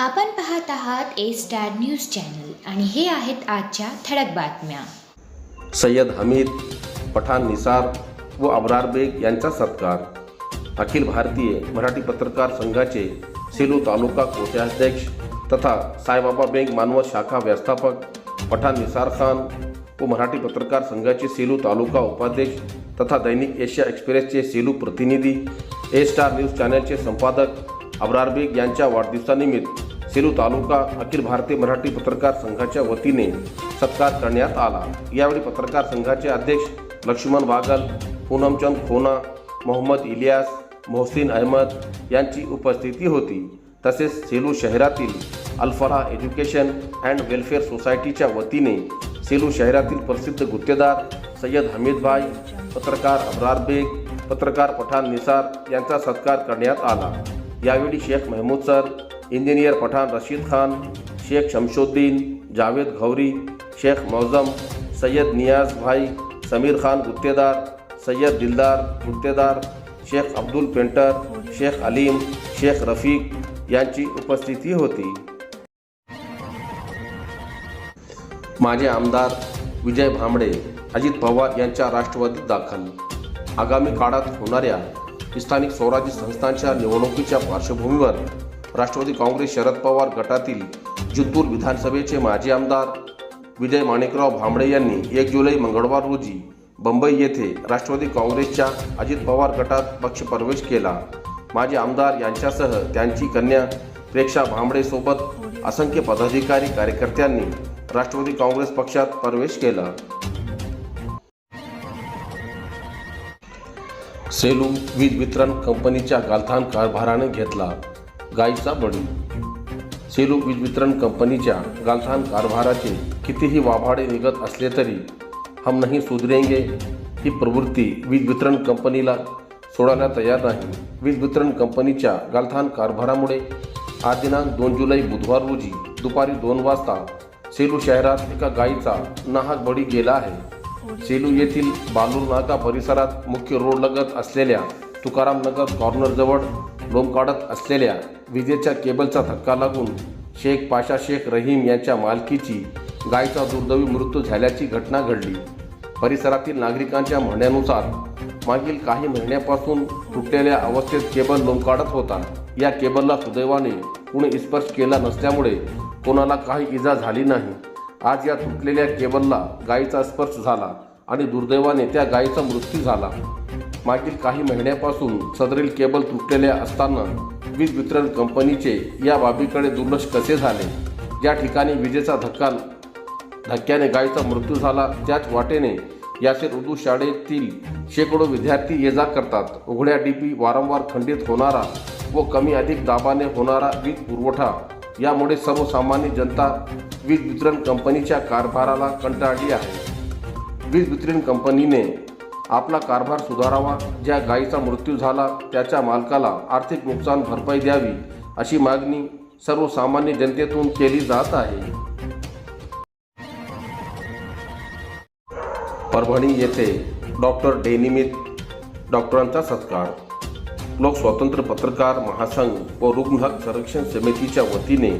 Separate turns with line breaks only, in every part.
आपण पाहत आहात ए स्टार न्यूज चॅनल आणि हे आहेत आजच्या ठळक बातम्या.
सय्यद हमीद पठाण निसार व अबरार बेग यांचा सत्कार. अखिल भारतीय मराठी पत्रकार संघाचे सेलू तालुका कोषाध्यक्ष तथा साईबाबा बँक मानवत शाखा व्यवस्थापक पठाण निसार खान व मराठी पत्रकार संघाचे सेलू तालुका उपाध्यक्ष तथा दैनिक एशिया एक्सप्रेसचे सेलू प्रतिनिधी ए स्टार न्यूज चॅनलचे संपादक अबरार बेग यांच्या वाढदिवसानिमित्त सेलू तालुका अखिल भारतीय मराठी पत्रकार संघाच्या वतीने सत्कार करण्यात आला. यावेळी पत्रकार संघाचे अध्यक्ष लक्ष्मण बागल पूनमचंद खोना मोहम्मद इलियास मोहसिन अहमद यांची उपस्थिती होती. तसेच सेलू शहरातील अल्फरा एज्युकेशन अँड वेलफेअर सोसायटीच्या वतीने सेलू शहरातील प्रसिद्ध गुत्तेदार सय्यद हमीदभाई पत्रकार अबरार बेग पत्रकार पठाण निसार यांचा सत्कार करण्यात आला. यावेळी शेख महमूद सर इंजिनियर पठाण रशीद खान शेख शमशुद्दीन जावेद घौरी शेख मौजम सय्यद नियाज भाई समीर खान गुत्तेदार सय्यद दिलदार गुत्तेदार शेख अब्दुल पेंटर शेख अलीम शेख रफीक यांची उपस्थिती होती. माझे आमदार विजय भांबडे अजित पवार यांच्या राष्ट्रवादीत दाखल. आगामी काळात होणाऱ्या स्थानिक स्वराज्य संस्थांच्या निवडणुकीच्या पार्श्वभूमीवर राष्ट्रवादी काँग्रेस शरद पवार गटातील जिंतूर विधानसभेचे माजी आमदार विजय माणिकराव भांबडे यांनी एक जुलै मंगळवार रोजी बंबई येथे राष्ट्रवादी काँग्रेसच्या अजित पवार गटात पक्षप्रवेश केला. माजी आमदार यांच्यासह त्यांची कन्या प्रेक्षा भांबळेसोबत असंख्य पदाधिकारी कार्यकर्त्यांनी राष्ट्रवादी काँग्रेस पक्षात प्रवेश केला. सेलू वीज वितरण कंपनीच्या गालथान कारभाराने घेतला. गायीचा बळी. सेलू वीज वितरण कंपनीच्या गालथान कारभाराचे कितीही वाभाडे निघत असले तरी हम नाही सुधरेंगे. ही प्रवृत्ती वीज वितरण कंपनीला सोडायला तयार नाही. वीज वितरण कंपनीच्या गालथान कारभारामुळे आज दिनांक दोन जुलै बुधवार रोजी दुपारी दोन वाजता सेलू शहरात एका गायीचा नाहक बळी गेला आहे. सेलू येथील बालूर नाका परिसरात मुख्य रोड लगत असलेल्या तुकाराम नगर कॉर्नरजवळ लोंब काढत असलेल्या विजेच्या केबलचा धक्का लागून शेख पाशा शेख रहीम यांच्या मालकीची गायचा दुर्दैवी मृत्यू झाल्याची घटना घडली. परिसरातील नागरिकांच्या म्हणण्यानुसार मागील काही महिन्यापासून तुटलेल्या अवस्थेत केबल लोंबकाडत होता. या केबलला सुदैवाने कुणी स्पर्श केला नसल्यामुळे कोणाला काही इजा झाली नाही. आज या तुटलेल्या केबलला गायीचा स्पर्श झाला आणि दुर्दैवाने त्या गायीचा मृत्यू झाला. मागील काही महिन्यापासून सदरील केबल तुटलेल्या असताना वीज वितरण कंपनीचे या बाबीकडे दुर्लक्ष कसे झाले? ज्या ठिकाणी विजेचा धक्का धक्क्याने गायीचा मृत्यू झाला. त्याच वाटेने याशेर उर्दू शाळेतील शेकडो विद्यार्थी ये जा करतात. उघड्या डीपी वारंवार खंडित होणारा व कमी अधिक दाबाने होणारा वीज पुरवठा. यामुळे सर्वसामान्य जनता वीज वितरण कंपनीच्या कारभाराला कंटाळली आहे. वीज वितरण कंपनीने आपला कारभार सुधारावा ज्या गायीचा मृत्यू झाला त्याच्या मालकाला आर्थिक नुकसान भरपाई द्यावी अशी मागणी सर्वसामान्य जनतेतून केली जात आहे. परभणी येथे डॉक्टर डेनिमित डॉक्टरांचा सत्कार. लोक स्वतंत्र पत्रकार महासंघ व रुग्ण हक संरक्षण समितीच्या वतीने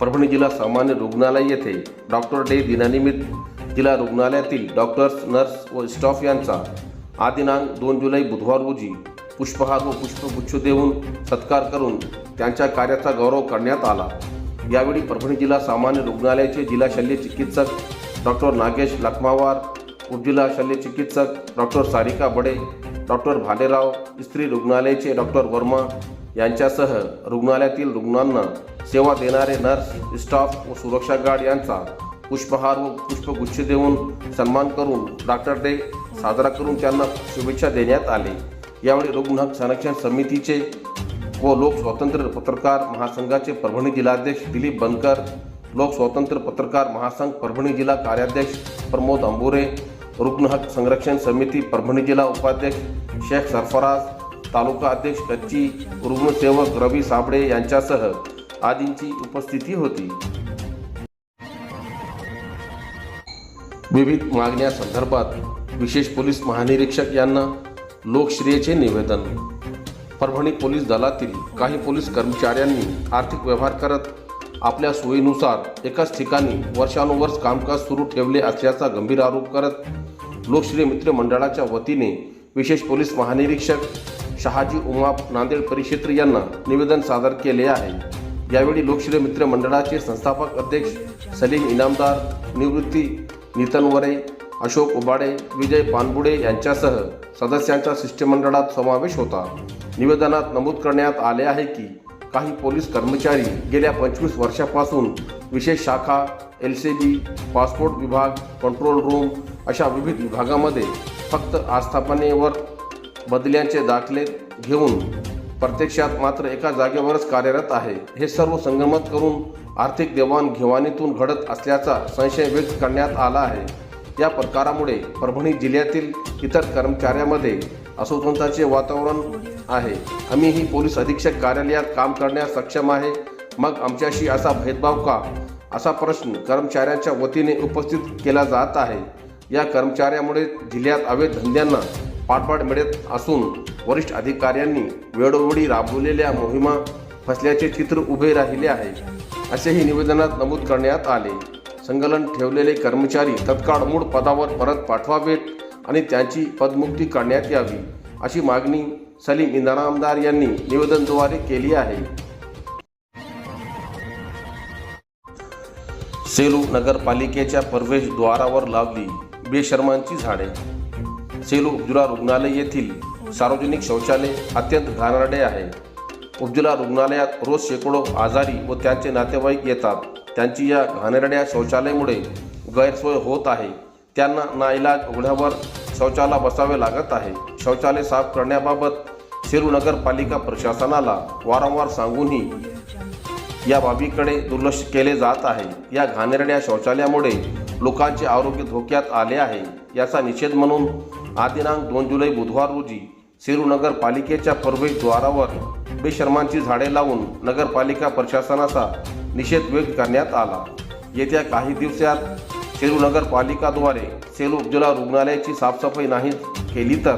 परभणी जिल्हा सामान्य रुग्णालय येथे डॉक्टर डे दिनानिमित्त जिल्हा रुग्णालयातील डॉक्टर्स नर्स व स्टाफ यांचा आदिनांक दोन जुलै बुधवार रोजी पुष्पहार व पुष्पगुच्छ देऊन सत्कार करून त्यांच्या कार्याचा गौरव करण्यात आला. यावेळी परभणी जिल्हा सामान्य रुग्णालयाचे जिल्हा शल्य चिकित्सक डॉक्टर नागेश लखमावार उपजिल्हा शल्य चिकित्सक डॉक्टर सारिका बडे डॉक्टर भालेराव स्त्री रुग्णालयाचे डॉक्टर वर्मा यांच्यासह रुग्णालयातील रुग्णांना सेवा देणारे नर्स स्टाफ व सुरक्षा गार्ड यांचा पुष्पहार व पुष्पगुच्छ देऊन सन्मान करून डॉक्टर डे साजरा करून त्यांना शुभेच्छा देण्यात आले. यावेळी रुग्ण संरक्षण समितीचे व लोकस्वातंत्र्य पत्रकार महासंघाचे परभणी जिल्हाध्यक्ष दिलीप बनकर लोकस्वातंत्र्य पत्रकार महासंघ परभणी जिल्हा कार्याध्यक्ष प्रमोद अंबुरे रुग्ण हक संरक्षण समिती परभणी जिल्हा उपाध्यक्ष शेख सरफराज तालुका अध्यक्ष कच्ची रुग्णसेवक रवी साबळे यांच्यासह आदींची उपस्थिती होती. विविध मागण्यासंदर्भात विशेष पोलीस महानिरीक्षक यांना लोकश्रियेचे निवेदन. परभणी पोलीस दलातील काही पोलीस कर्मचाऱ्यांनी आर्थिक व्यवहार करत आपल्या सोयीनुसार एकाच ठिकाणी वर्षानुवर्ष कामकाज सुरू ठेवले असल्याचा गंभीर आरोप करत लोकश्रिय मित्र मंडळाच्या वतीने विशेष पोलीस महानिरीक्षक शहाजी उमाप नांदेड परिक्षेत्र यांना निवेदन सादर केले आहे. यावेळी लोकश्रिय मित्र मंडळाचे संस्थापक अध्यक्ष सलीम इनामदार निवृत्ती नितन वरे अशोक उबाडे विजय पानबुडे यांच्यासह सदस्यांच्या शिष्टमंडळात समावेश होता. निवेदनात नमूद करण्यात आले आहे की काही पोलीस कर्मचारी गेल्या पंचवीस वर्षापासून विशेष शाखा एल सी बी पासपोर्ट विभाग कंट्रोल रूम अशा विविध विभागामध्ये फक्त आस्थापनेवर बदल्यांचे दाखले घेऊन प्रत्यक्षात मात्र एका जागेवरच कार्यरत आहे. हे सर्व संगमत करून आर्थिक देवाणघेवाणीतून घडत असल्याचा संशय व्यक्त करण्यात आला आहे. या प्रकारामुळे परभणी जिल्ह्यातील इतर कर्मचाऱ्यामध्ये असंतोषाचे वातावरण आहे. आम्हीही पोलीस अधीक्षक कार्यालयात काम करण्यास सक्षम आहे. मग आमच्याशी असा भेदभाव का? असा प्रश्न कर्मचाऱ्यांच्या वतीने उपस्थित केला जात आहे. या कर्मचाऱ्यामुळे जिल्ह्यात अवैध धंद्यांना पाठबळ मिळत असून वरिष्ठ अधिकाऱ्यांनी वेळोवेळी राबवलेल्या मोहिमा फसल्याचे चित्र उभे राहिले आहे. असेही निवेदनात नमूद करण्यात आले. संकलन ठेवलेले कर्मचारी तत्काळ मूळ पदावर परत पाठवावेत आणि त्यांची पदमुक्ती करण्यात यावी अशी मागणी सलीम इनामदार यांनी निवेदनद्वारे केली आहे. सेलू नगरपालिकेच्या प्रवेशद्वारावर लावली बेशर्मांची झाडे. सेलू उपजुला रुग्णालय येथील सार्वजनिक शौचालय अत्यंत घाणेरडे आहे. उपजुला रुग्णालयात रोज शेकडो आजारी व त्यांचे नातेवाईक येतात. त्यांची या घाणेरड्या शौचालयामुळे गैरसोय होत आहे. त्यांना नाईलाज उघड्यावर शौचाला बसावे लागत आहे. शौचालय साफ करण्याबाबत सेलू नगरपालिका प्रशासनाला वारंवार सांगूनही या बाबीकडे दुर्लक्ष केले जात आहे. या घाणेरड्या शौचालयामुळे लोकांचे आरोग्य धोक्यात आले आहे. याचा निषेध म्हणून आदिनांक दोन जुलै बुधवार रोजी सेलू नगरपालिकेच्या प्रवेशद्वारावर बेशर्मांची झाडे लावून नगरपालिका प्रशासनाचा निषेध व्यक्त करण्यात आला. येत्या काही दिवसात सेलू नगरपालिकाद्वारे सेलू उज्ज्वला रुग्णालयाची साफसफाई नाही केली तर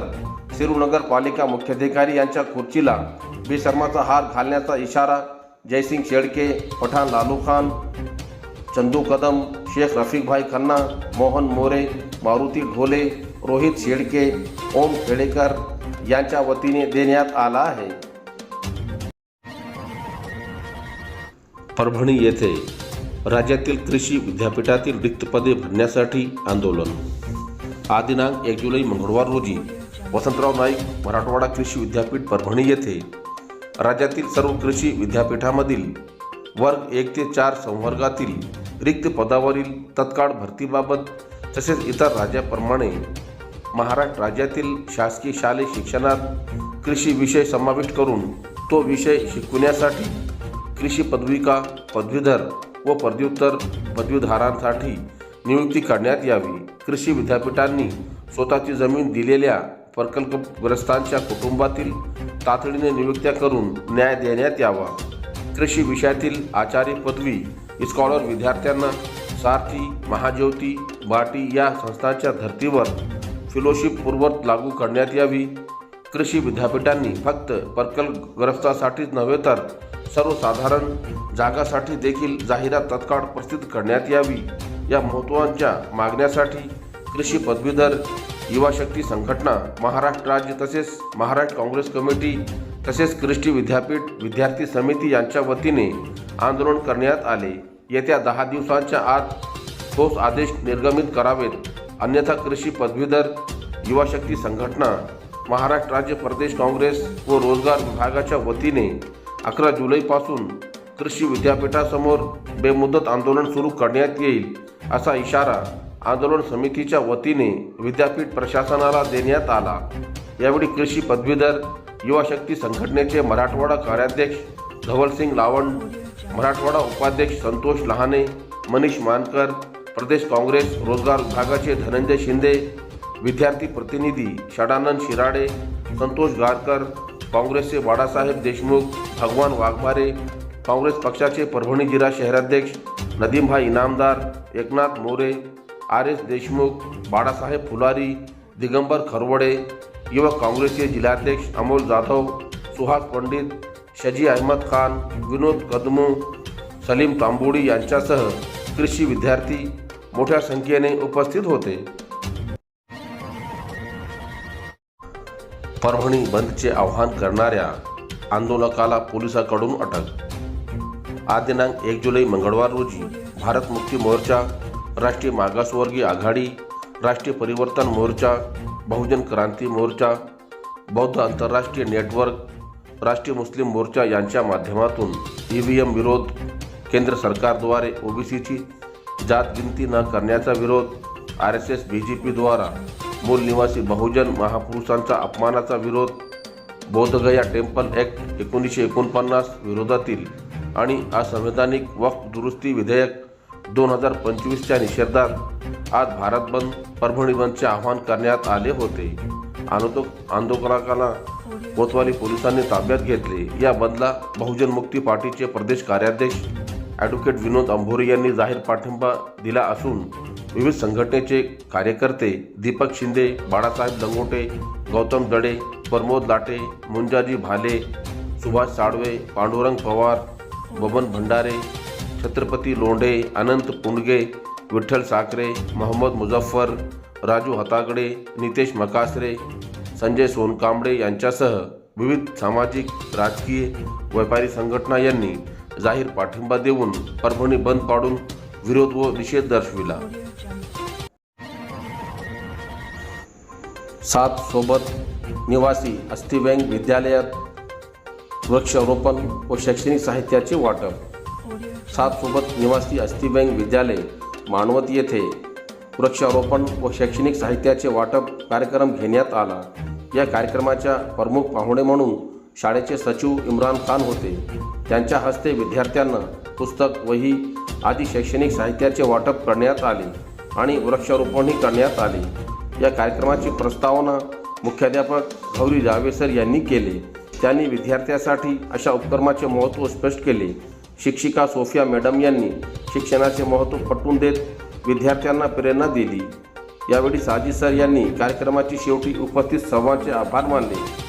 सेलू नगरपालिका मुख्याधिकारी यांच्या खुर्चीला बेशर्माचा हार घालण्याचा इशारा जयसिंग शेडके पठाण लालू खान चंदू कदम शेख रफिकभाई खन्ना मोहन मोरे मारुती ढोले रोहित शेडके ओम खेडेकर यांच्या वतीने देण्यात आला आहे. परभणी येथे राज्यातील कृषी विद्यापीठातील रिक्त पदे भरण्यासाठी आंदोलन. आदिनांक एक जुलै मंगळवार रोजी वसंतराव नाईक मराठवाडा कृषी विद्यापीठ परभणी येथे राज्यातील सर्व कृषी विद्यापीठामधील वर्ग एक ते चार संवर्गातील रिक्त पदावरील तत्काळ भरतीबाबत तसेच इतर राज्याप्रमाणे महाराष्ट्र राज्यातील शासकीय शालेय शिक्षणात कृषी विषय समाविष्ट करून तो विषय शिकवण्यासाठी कृषी पदविका पदवीधर व पदव्युत्तर पदवीधारांसाठी नियुक्ती करण्यात यावी. कृषी विद्यापीठांनी स्वतःची जमीन दिलेल्या प्रकल्पग्रस्तांच्या कुटुंबातील तातडीने नियुक्त्या करून न्याय देण्यात यावा. कृषी विषयातील आचार्य पदवी स्कॉलर विद्यार्थ्यांना सारथी महाज्योती बाटी या संस्थांच्या धर्तीवर फेलोशिप पूर्वत लागू करण्यात यावी. कृषी विद्यापीठांनी फक्त प्रकल्पग्रस्तासाठीच नव्हे तर सर्वसाधारण जागासाठी देखील जाहिरात तत्काळ प्रसिद्ध करण्यात यावी. या महत्त्वाच्या मागण्यासाठी कृषी पदवीधर युवा शक्ती संघटना महाराष्ट्र राज्य तसेच महाराष्ट्र काँग्रेस कमिटी तसेच कृष्टी विद्यापीठ विद्यार्थी समिती यांच्या वतीने आंदोलन करण्यात आले. येत्या दहा दिवसांच्या आत ठोस आदेश निर्गमित करावेत. अन्यथा कृषी पदवीधर युवा शक्ती संघटना महाराष्ट्र राज्य प्रदेश काँग्रेस व रोजगार विभागाच्या वतीने अकरा जुलैपासून कृषी विद्यापीठासमोर बेमुदत आंदोलन सुरू करण्यात येईल असा इशारा आंदोलन समितीच्या वतीने विद्यापीठ प्रशासनाला देण्यात आला. यावेळी कृषी पदवीधर युवा शक्ती संघटनेचे मराठवाडा कार्याध्यक्ष धवलसिंग लावण मराठवाडा उपाध्यक्ष संतोष लहाने मनीष मानकर प्रदेश काँग्रेस रोजगार विभागाचे धनंजय शिंदे विद्यार्थी प्रतिनिधी षडानंद शिराडे संतोष गारकर काँग्रेसचे बाळासाहेब देशमुख भगवान वाघमारे काँग्रेस पक्षाचे परभणी जिल्हा शहराध्यक्ष नदीमभाई इनामदार एकनाथ मोरे आर एस देशमुख बाळासाहेब फुलारी दिगंबर खरवडे युवक काँग्रेसचे जिल्हाध्यक्ष अमोल जाधव सुहास पंडित शजी अहमद खान विनोद कदमू सलीम तांबोडी यांच्यासह कृषी विद्यार्थी मोठ्या संख्येने उपस्थित होते. परभणी बंदचे आवाहन करणाऱ्या आंदोलकाला पोलिसांकडून अटक. आज दिनांक एक जुलै मंगळवार रोजी भारत मुक्ती मोर्चा राष्ट्रीय मागासवर्गीय आघाडी राष्ट्रीय परिवर्तन मोर्चा बहुजन क्रांती मोर्चा बौद्ध आंतरराष्ट्रीय नेटवर्क राष्ट्रीय मुस्लिम मोर्चा यांच्या माध्यमातून ई व्ही एम विरोध केंद्र सरकारद्वारे ओबीसीची जात गिनती न करण्याचा विरोध R S S B J पीद्वारा मूल निवासी बहुजन महापुरुषांचा अपमानाचा विरोध बोधगया टेम्पल ॲक्ट एकोणीसशे एकोणपन्नास विरोधातील आणि असंवैधानिक वक्फ दुरुस्ती विधेयक दोन हजार पंचवीसच्या निषेधात आज भारत बंद परभणी बंदचे आवाहन करण्यात आले होते. आंदो आंदोलकांना कोतवाली पोलिसांनी ताब्यात घेतले. या बंदला बहुजन मुक्ती पार्टीचे प्रदेश कार्याध्यक्ष ॲडव्होकेट विनोद अंभोरे यांनी जाहीर पाठिंबा दिला असून विविध संघटनेचे कार्यकर्ते दीपक शिंदे बाळासाहेब लंगोटे गौतम दडे प्रमोद लाटे मुंजाजी भाले सुभाष साळवे पांडुरंग पवार बबन भंडारे छत्रपती लोंढे अनंत पुंडगे विठ्ठल साखरे मोहम्मद मुझफ्फर राजू हतागडे नितेश मकासरे संजय सोनकांबळे यांच्यासह विविध सामाजिक राजकीय व्यापारी संघटना यांनी जाहीर पाठिंबा देऊन परभणी बंद पाडून विरोध व निषेध दर्शविला. सात सोबत निवासी अस्थिव्यंग विद्यालयात वृक्षारोपण व शैक्षणिक साहित्याचे वाटप. सात सोबत निवासी अस्थिव्यंग विद्यालय मानवत येथे वृक्षारोपण व शैक्षणिक साहित्याचे वाटप कार्यक्रम घेण्यात आला. या कार्यक्रमाच्या प्रमुख पाहुणे म्हणून शाळेचे सचिव इम्रान खान होते. त्यांच्या हस्ते विद्यार्थ्यांना पुस्तक वही आदी शैक्षणिक साहित्याचे वाटप करण्यात आले आणि वृक्षारोपणही करण्यात आले. या कार्यक्रमाची प्रस्तावना मुख्याध्यापक गौरी जावेसर यांनी केले. त्यांनी विद्यार्थ्यासाठी अशा उपक्रमाचे महत्त्व स्पष्ट केले. शिक्षिका सोफिया मॅडम यांनी शिक्षणाचे महत्त्व पटवून देत विद्यार्थ्यांना प्रेरणा दिली. यावेळी साजी सर यांनी कार्यक्रमाची शेवटी उपस्थित सर्वांचे आभार मानले.